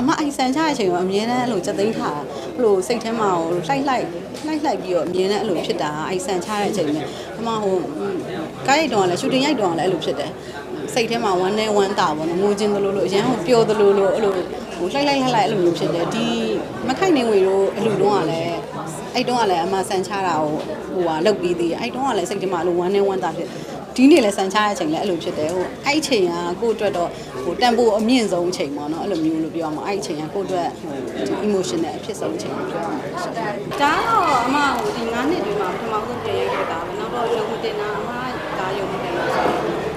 အမအိုင်ဆန်ချတဲ့အချိန်ကအမြဲတမ်းအဲ့လိုစက်သိန်းထားအဲ့လိုစိတ်ထဲမှာဟိုလှိုက်လှိုက်လှိုက်လှိုက်ပြီးတော့အမြဲတမ်းအဲ့လိုဖြစ်တာအိုင်ဆန်ချတဲ့အချိန်နဲ့အမဟိုကားရိုက်တော့လည်းရှူတင်ရိုက်တော့လည်းအဲ့လိုဖြစ်တယ်စိတ်ထဲမှာဝမ်းနဲ့ဝမ်းတာပေါ့နော်ငိုချင်းသလိုလိုအရန်ဟိုပျော်သလိုလိုအဲ့လိုဟိုလှိုက်လှိုက်လှိုက်လှိုက်အဲ့လိုမျိုးဖြစ်တယ်ဒီမခိုင်နေဝေတို့အလူတော့ကလည်းအဲ့တုန်းကလည်းအမဆန်ချတာကိုဟိုဟာလုတ်ပြီးသေးတယ်အဲ့တုန်းကလည်းစိတ်ထဲမှာအဲ့လိုဝမ်းနဲ့ဝမ်းတာဖြစ် ဒီနေ့လည်းဆန်ချတဲ့အချိန်လည်းအဲ့လိုဖြစ်တယ်ဟိုအဲ့အချိန်ကကိုယ့်အတွက်တော့ဟိုတန်ဖိုးအမြင့်ဆုံးအချိန်ပေါ့နော်အဲ့လိုမျိုးလို့ပြောရမှာအဲ့အချိန်ကကိုယ့်အတွက်ဟို emotional အဖြစ်ဆုံးအချိန်လို့ပြောရမှာဒါတော့အမဟိုဒီ9နှစ်တွင်းမှာပထမဆုံးပြန်ရိုက်ခဲ့တာပဲနောက်တော့ရုံမတင်တာအမဒါရုံမတင်လို့ဆို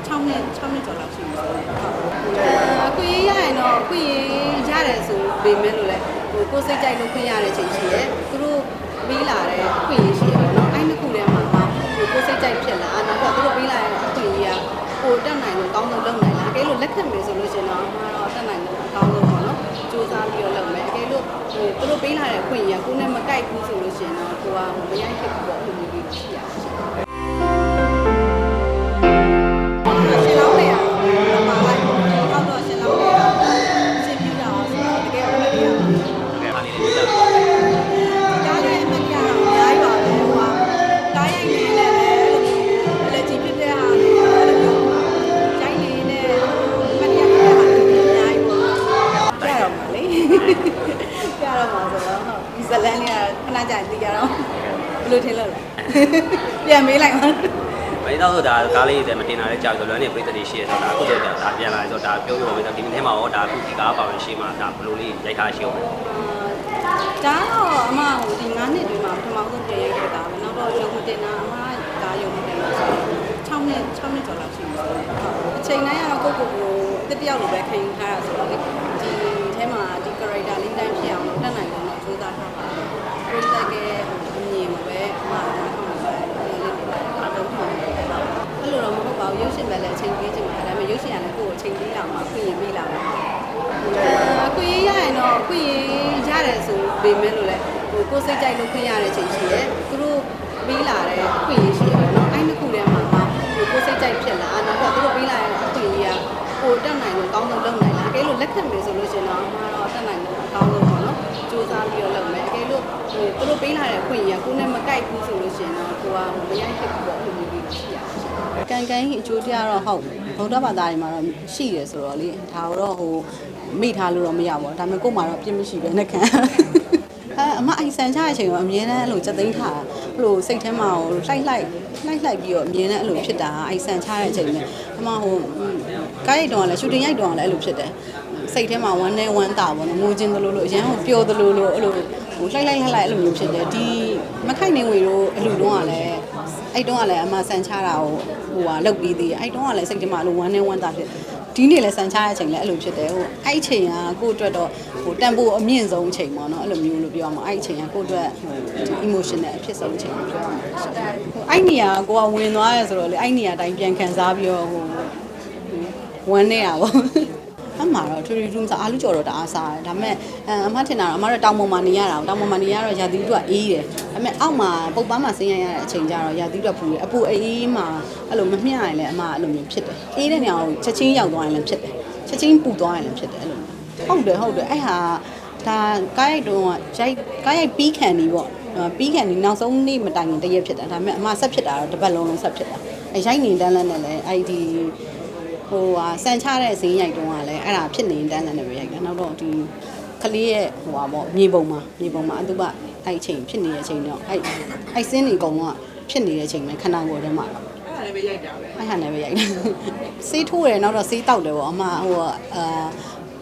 6နှစ်6နှစ်ကျော်လောက်ရှိပြီဆိုတော့ဟုတ်အခွင့်အရေးရရင်တော့အခွင့်အရေးရတယ်ဆိုပေမဲ့လို့လဲဟိုကိုယ်စိတ်ကြိုက်လို့ခွင့်ရတဲ့အချိန်ရှိရဲသူတို့ပြီးလာတဲ့အခွင့် သူတို့ပေးလာတဲ့အခွင့်အရေးကကိုယ်နဲ့မကိုက်ဘူးဆိုလို့ရှိရင်တော့ကိုကဟိုမရိုက်ဖြစ်ဘူးပေါ့အဲ့လိုမျိုးလေးရှိရပါရှင် တော့တော့ရှင်လောင်းလေရရှင်းပြတာဆိုတော့တကယ်အမှတ်ရပါကဲအားလေးလေးပြတာဒါလည်းအမှတ်ရတော့အများကြီးပါပဲဟိုကတားရိုက်နေလည်းလည်းအဲ့လိုကြည့်ဖြစ်တဲ့ဟာတွေအဲ့လိုမျိုးရိုက်နေနဲ့အမှတ်ရတဲ့ဟာတွေအများကြီးပေါ့ပြရတော့မှာလေပြရတော့မှာဆိုတော့ဟုတ်ဒီဇလန်လေးကခဏကြာသိကြတော့ဘယ်လိုထင်လို့လဲပြန်မေးလိုက်ပါမင်းတော့ဒါကားလေးတွေမတင်တာလည်းကြာဆိုလွမ်းနေပြည့်တဲ့ရှိရဆိုတာအခုတော့ဒါပြန်လာဆိုတော့ဒါပြောပြပါမယ်ဒီနေ့ထဲမှာရောဒါအခုဒီကားပါဝင်ရှိမှဒါဘလိုလေးရိုက်ထားရှိအောင်ဒါတော့အမဟိုဒီ9နှစ်တွင်းမှာပထမဆုံးပြန်ရိုက်ခဲ့တာပဲနောက်တော့ရုံမတင်တာအမဒါရုံမတင်လို့ဆိုတော့6နှစ်6နှစ်ကျော်လောက်ရှိပြီဆိုတော့ဟုတ်အချိန်တိုင်းကတော့ကိုယ့်ကိုယ်ကိုတစ်တယောက်လိုပဲခံယူထားတာဆိုတော့လေဒီထဲမှာဒီ character ချိန်ပေးလာမှခွင့်ရပေးလာတယ်အခွင့်အရေးရရင်တော့အခွင့်အရေးရတယ်ဆိုပေမဲ့လို့လဲဟိုကိုယ်စိတ်ကြိုက်လို့ခွင့်ရတဲ့အချိန်ရှိရဲသူတို့ပြီးလာတဲ့အခွင့်အရေးရှိရပေါ့နော်အဲ့နှစ်ခုထဲမှာမှဟိုကိုယ်စိတ်ကြိုက်ဖြစ်လာနောက်တော့သူတို့ပြီးလာတဲ့အခွင့်အရေးကကိုတက်နိုင်လို့ကောင်းဆုံးလုပ်နိုင်လားအကယ်လို့လက်ခံမယ်ဆိုလို့ရှိရင်တော့အမှားတော့တက်နိုင်လို့အကောင်းဆုံးပေါ့နော်စူးစမ်းပြီးတော့လုပ်မယ်အကယ်လို့ဟိုသူတို့ပြီးလာတဲ့အခွင့်အရေးကကိုယ်နဲ့မကိုက်ဘူးဆိုလို့ရှိရင်တော့ကိုကဟိုမရိုက်ဖြစ်ဘူးပေါ့အဲ့လိုမျိုးလေးရှိရပါတယ် ကန်ကန်ကြီးအကျိုးတရားတော့ဟုတ်ဗုဒ္ဓဘာသာတွေမှာတော့ရှိတယ်ဆိုတော့လေဒါတော့ဟိုမိထားလို့တော့မရပါဘူးဒါပေမဲ့ကို့မှာတော့ပြစ်မရှိပဲနဲ့ခံအဲအမအိုင်ဆန်ချတဲ့အချိန်ကအမြဲတမ်းအဲ့လိုစက်သိန်းထားအဲ့လိုစိတ်ထဲမှာဟိုလှိုက်လှိုက်လှိုက်လှိုက်ပြီးတော့အမြဲတမ်းအဲ့လိုဖြစ်တာအိုင်ဆန်ချတဲ့အချိန်နဲ့အမဟိုကားရိုက်တော့လည်းရှူတင်ရိုက်တော့လည်းအဲ့လိုဖြစ်တယ်စိတ်ထဲမှာဝမ်းနဲ့ဝမ်းတာပေါ့နော်ငိုချင်းသလိုလိုအရန်ဟိုပျော်သလိုလိုအဲ့လို ဟိုလှိုက်လှိုက်လှိုက်လှိုက်အဲ့လိုမျိုးဖြစ်တယ်ဒီမခိုင်နေဝေတို့အလူတော့ကလည်းအဲ့တုန်းကလည်းအမဆန်ချတာကိုဟိုဟာလုတ်ပြီးသေးတယ်အဲ့တုန်းကလည်းစိတ်ထဲမှာအဲ့လိုဝမ်းနဲ့ဝမ်းတာဖြစ်ဒီနေ့လည်းဆန်ချတဲ့အချိန်လည်းအဲ့လိုဖြစ်တယ်ဟိုအဲ့အချိန်ကကိုယ့်အတွက်တော့ဟိုတန်ဖိုးအမြင့်ဆုံးအချိန်ပေါ့နော်အဲ့လိုမျိုးလို့ပြောရမှာအဲ့အချိန်ကကိုယ့်အတွက်ဟို emotional အဖြစ်ဆုံးအချိန်လို့ပြောရမှာဟိုအဲ့နေရာကိုကဝင်သွားရဲဆိုတော့လေအဲ့နေရာတိုင်းပြန်ခံစားပြီးတော့ဟိုဝမ်းနေရပါ အမှတော့ထရီထူးစားအာလူကြော်တော့တအားစားတယ်ဒါပေမဲ့အမထင်တာတော့အမတော့တောင်ပေါ်မှာနေရတာတောင်ပေါ်မှာနေရတော့ရာသီဥတုကအေးတယ်ဒါပေမဲ့အောက်မှာပုတ်ပန်းမှာဆင်းရရတဲ့အချိန်ကျတော့ရာသီဥတုကပူတယ်အပူအေးမှာအဲ့လိုမမျှရင်လည်းအမအဲ့လိုမျိုးဖြစ်တယ်အေးတဲ့နေရာကိုချက်ချင်းရောက်သွားရင်လည်းဖြစ်တယ်ချက်ချင်းပူသွားရင်လည်းဖြစ်တယ်အဲ့လိုဟုတ်တယ်ဟုတ်တယ်အဲ့ဟာဒါကားရိုက်တုံးကရိုက်ကားရိုက်ပြီးခံနေပေါ့ပြီးခံနေနောက်ဆုံးနေ့မတိုင်ခင်တရက်ဖြစ်တာဒါပေမဲ့အမဆက်ဖြစ်တာတော့တစ်ပတ်လုံးလုံးဆက်ဖြစ်တာအဲရိုက်နေတန်းလန်းနဲ့လည်းအဲ့ဒီဟိုဟာစံချတဲ့ဈေးရိုက်တုန်းကလည်း အဲ့ဒါဖြစ်နေတန်းတန်းနဲ့ပဲရိုက်တာနောက်တော့ဒီကလေးရဲ့ဟိုဟာပေါ့မြေပုံမှာမြေပုံမှာအတူပအဲ့အချိန်ဖြစ်နေတဲ့အချိန်တော့အဲ့အဲ့စင်းနေကုံကဖြစ်နေတဲ့အချိန်ပဲခဏကိုယ်ထဲမှာအဲ့ဒါလည်းပဲရိုက်တာပဲအဲ့ဟာလည်းပဲရိုက်တာဆေးထိုးတယ်နောက်တော့ဆေးတောက်တယ်ပေါ့အမဟိုအာ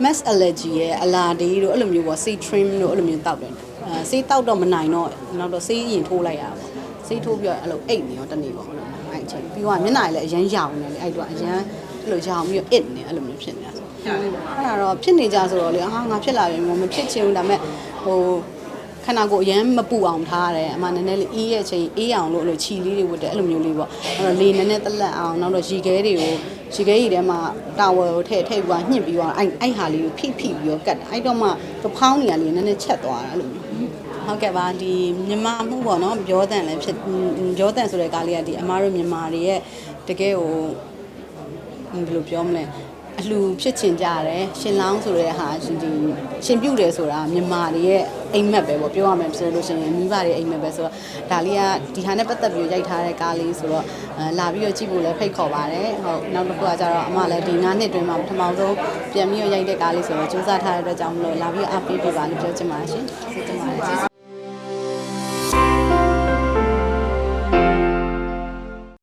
mass allergy ရဲ့အလာဒေးတို့အဲ့လိုမျိုးပေါ့ဆေး trim တို့အဲ့လိုမျိုးတောက်တယ်အဲဆေးတောက်တော့မနိုင်တော့နောက်တော့ဆေးရင်ထိုးလိုက်ရတာပေါ့ဆေးထိုးပြီးတော့အဲ့လိုအိတ်နေရောတနေ့ပေါ့အဲ့လိုအဲ့အချိန်ပြီးတော့မျက်နှာလည်းအရန်ရောင်နေလေအဲ့တော့အရန်အဲ့လိုရောင်ပြီးတော့ it နေအဲ့လိုမျိုးဖြစ်နေတာဆို အဲ့ဒါတော့ဖြစ်နေကြဆိုတော့လေဟာငါဖြစ်လာပြီမမဖြစ်ချင်ဘူးဒါပေမဲ့ဟိုခဏကိုအရန်မပူအောင်ထားရတယ်အမှနည်းနည်းလေးအေးရဲ့ချိန်အေးအောင်လို့အဲ့လိုခြီလေးတွေဝတ်တယ်အဲ့လိုမျိုးလေးပေါ့အဲ့တော့လေနည်းနည်းတလက်အောင်နောက်တော့ရေခဲတွေကိုရေခဲကြီးထဲမှာတာဝယ်ကိုထည့်ထည့်ပြီးတော့ညှစ်ပြီးတော့အဲ့အဲ့ဟာလေးကိုဖိဖိပြီးတော့ကတ်တယ်အဲ့တော့မှပဖောင်းနေရလေးနည်းနည်းချက်သွားတာအဲ့လိုမျိုးဟုတ်ကဲ့ပါဒီမြန်မာမှုပေါ့နော်ပြောတန်လည်းဖြစ်ပြောတန်ဆိုတဲ့ကားလေးကဒီအမားတို့မြန်မာတွေရဲ့တကယ်ကိုဘယ်လိုပြောမလဲ အလှဖြစ်ချင်ကြတယ်ရှင်လောင်းဆိုတဲ့ဟာဒီဒီရှင်ပြုတ်တယ်ဆိုတာမြန်မာတွေရဲ့အိမ်မက်ပဲပေါ့ပြောရမယ်ဆိုလို့ရှိရင်မိဘတွေအိမ်မက်ပဲဆိုတော့ဒါလေးကဒီဟာနဲ့ပတ်သက်ပြီးရိုက်ထားတဲ့ကားလေးဆိုတော့အဲလာပြီးတော့ကြည့်ဖို့လည်းဖိတ်ခေါ်ပါတယ်ဟုတ်နောက်တစ်ခုကကျတော့အမလည်းဒီ9နှစ်တွင်းမှာပထမဆုံးပြန်ပြီးတော့ရိုက်တဲ့ကားလေးဆိုတော့စူးစမ်းထားတဲ့အတွက်ကြောင့်မလို့လာပြီးတော့အားပေးပြပါလို့ပြောချင်ပါတယ်ရှင်ကျေးဇူးတင်ပါတယ်